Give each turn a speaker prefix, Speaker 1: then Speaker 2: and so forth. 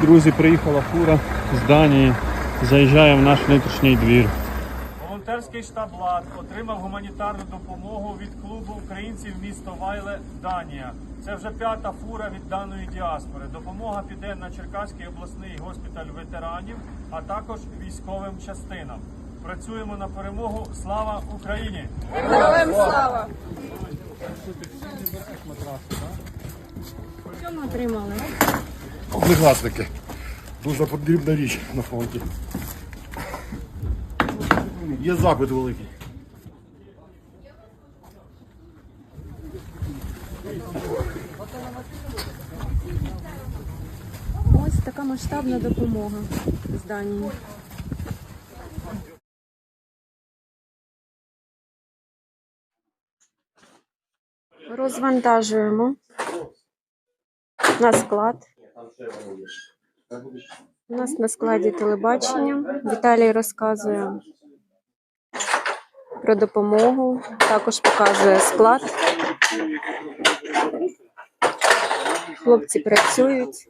Speaker 1: Друзі, приїхала фура з Данії. Заїжджає в наш внутрішній двір.
Speaker 2: Волонтерський штаб ЛАД отримав гуманітарну допомогу від клубу українців міста Вайле, Данія. Це вже п'ята фура від даної діаспори. Допомога піде на Черкаський обласний госпіталь ветеранів, а також військовим частинам. Працюємо на перемогу. Слава Україні!
Speaker 3: Героям слава! Що ми отримали?
Speaker 4: Облигасники. Дуже потрібна річ на фронті. Є запит великий.
Speaker 3: Ось така масштабна допомога з Данії. Розвантажуємо на склад. У нас на складі телебачення. Віталій розказує про допомогу, також показує склад. Хлопці працюють.